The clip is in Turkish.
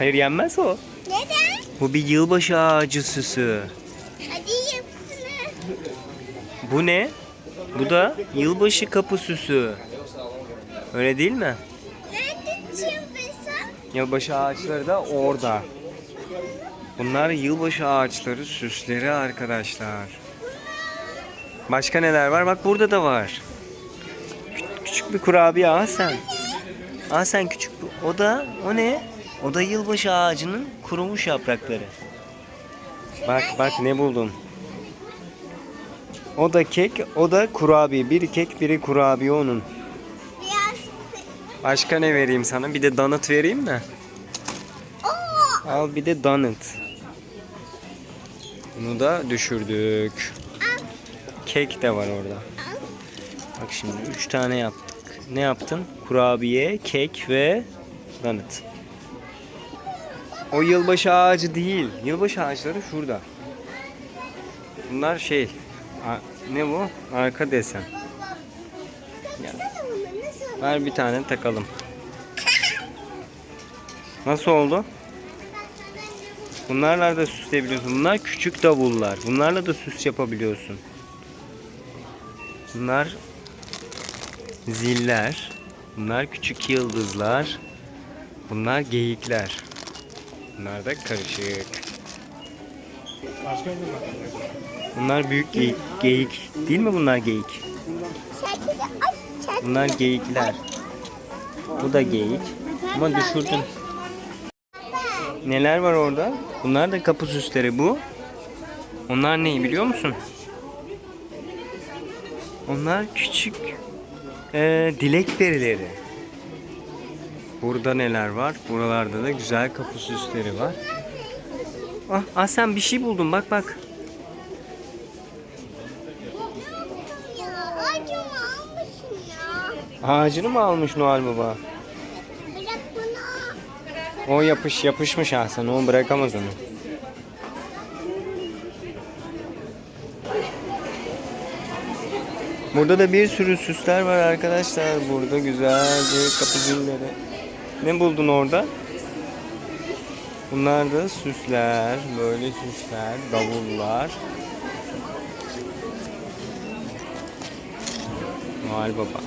Hayır yenmez o. Neden? Bu bir yılbaşı ağacı süsü. Hadi yapsana. Bu ne? Bu da yılbaşı kapı süsü. Öyle değil mi? Nerede çılbırsa? Yılbaşı ağaçları da orada. Bunlar yılbaşı ağaçları süsleri arkadaşlar. Başka neler var? Bak burada da var. Kü- Küçük bir kurabiye al sen. Al sen küçük bir- O da o ne? O da yılbaşı ağacının kurumuş yaprakları. Bak bak ne buldum. O da kek, o da kurabiye. Biri kek, biri kurabiye onun. Başka ne vereyim sana? Bir de donut vereyim mi? Al bir de donut. Bunu da düşürdük. Kek de var orada. Bak şimdi 3 tane yaptık. Ne yaptın? Kurabiye, kek ve donut. O yılbaşı ağacı değil. Yılbaşı ağaçları şurada. Bunlar şey. Ne bu? Arka desen. Ya, ver bir tane takalım. Nasıl oldu? Bunlarla da süsleyebiliyorsun. Bunlar küçük davullar. Bunlarla da süs yapabiliyorsun. Bunlar ziller. Bunlar küçük yıldızlar. Bunlar geyikler. Bunlar da karışık. Bunlar büyük geyik. Geyik. Değil mi bunlar geyik? Bunlar geyikler. Bu da geyik. Ama düşürdün. Neler var orada? Bunlar da kapı süsleri bu. Onlar ne biliyor musun? Onlar küçük eee, dilek perileri. Burada neler var? Buralarda da güzel kapı süsleri var. Ah, ah sen bir şey buldun bak bak. Ağacını mı almış Noel Baba? O yapış yapışmış ha onu bırakamaz onu. Burada da bir sürü süsler var arkadaşlar. Burada güzelce kapı zilleri. Ne buldun orada? Bunlar da süsler. Böyle süsler. Davullar. Noel Baba.